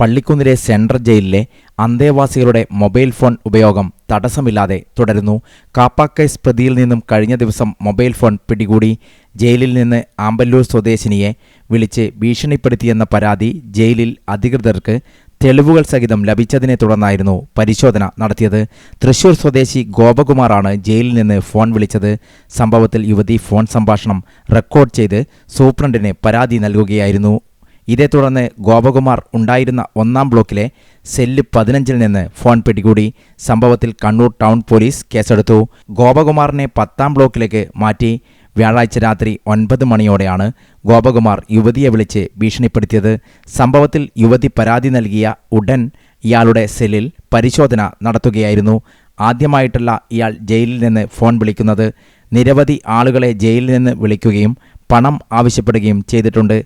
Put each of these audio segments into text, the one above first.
പള്ളിക്കുന്നിലെ central ജയിലിലെ അന്തേവാസികളുടെ mobile phone ഉപയോഗം തടസ്സമില്ലാതെ തുടരുന്നു. കാപ്പാക്കേസ് പ്രതിയിൽ നിന്നും കഴിഞ്ഞ ദിവസം മൊബൈൽ ഫോൺ പിടികൂടി ജയിലിൽ നിന്ന് ആമ്പല്ലൂർ സ്വദേശിനിയെ വിളിച്ച് ഭീഷണിപ്പെടുത്തിയെന്ന പരാതി ജയിലിൽ അധികൃതർക്ക് തെളിവുകൾ സഹിതം ലഭിച്ചതിനെ തുടർന്നായിരുന്നു പരിശോധന നടത്തിയത്. തൃശൂർ സ്വദേശി ഗോപകുമാറാണ് ജയിലിൽ നിന്ന് ഫോൺ വിളിച്ചത്. സംഭവത്തിൽ യുവതി ഫോൺ സംഭാഷണം റെക്കോർഡ് ചെയ്ത് സൂപ്രണ്ടിന് പരാതി നൽകുകയായിരുന്നു. ഇതേ തുടർന്ന് ഗോപകുമാർ ഉണ്ടായിരുന്ന ഒന്നാം ബ്ലോക്കിലെ സെല്ല് പതിനഞ്ചിൽ നിന്ന് ഫോൺ പിടികൂടി സംഭവത്തിൽ കണ്ണൂർ ടൗൺ പോലീസ് കേസെടുത്തു. ഗോപകുമാറിനെ പത്താം ബ്ലോക്കിലേക്ക് മാറ്റി വ്യാഴാഴ്ച രാത്രി ഒൻപത് മണിയോടെയാണ് ഗോപകുമാർ യുവതിയെ വിളിച്ച് ഭീഷണിപ്പെടുത്തിയത്. സംഭവത്തിൽ യുവതി പരാതി നൽകിയ ഉടൻ ഇയാളുടെ സെല്ലിൽ പരിശോധന നടത്തുകയായിരുന്നു. ആദ്യമായിട്ടല്ല ഇയാൾ ജയിലിൽ നിന്ന് ഫോൺ വിളിക്കുന്നത്. നിരവധി ആളുകളെ ജയിലിൽ നിന്ന് വിളിക്കുകയും പണം ആവശ്യപ്പെടുകയും ചെയ്തിട്ടുണ്ട്.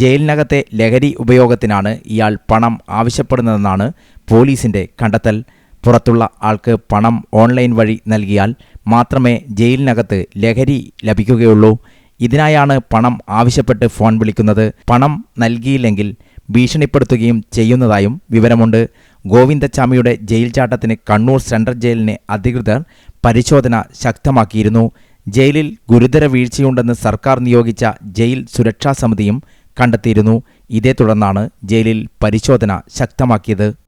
ജയിലിനകത്തെ ലഹരി ഉപയോഗത്തിനാണ് ഇയാൾ പണം ആവശ്യപ്പെടുന്നതെന്നാണ് പോലീസിന്റെ കണ്ടെത്തൽ. പുറത്തുള്ള ആൾക്ക് പണം ഓൺലൈൻ വഴി നൽകിയാൽ മാത്രമേ ജയിലിനകത്ത് ലഹരി ലഭിക്കുകയുള്ളൂ. ഇതിനായാണ് പണം ആവശ്യപ്പെട്ട് ഫോൺ വിളിക്കുന്നത്. പണം നൽകിയില്ലെങ്കിൽ ഭീഷണിപ്പെടുത്തുകയും ചെയ്യുന്നതായും വിവരമുണ്ട്. ഗോവിന്ദച്ചാമിയുടെ ജയിൽ ചാട്ടത്തിന് കണ്ണൂർ സെൻട്രൽ ജയിലിനെ അധികൃതർ പരിശോധന ശക്തമാക്കിയിരുന്നു. ജയിലിൽ ഗുരുതര വീഴ്ചയുണ്ടെന്ന് സർക്കാർ നിയോഗിച്ച ജയിൽ സുരക്ഷാ സമിതിയും കണ്ടെത്തിയിരുന്നു. ഇതേ തുടർന്നാണ് ജയിലിൽ പരിശോധന ശക്തമാക്കിയത്.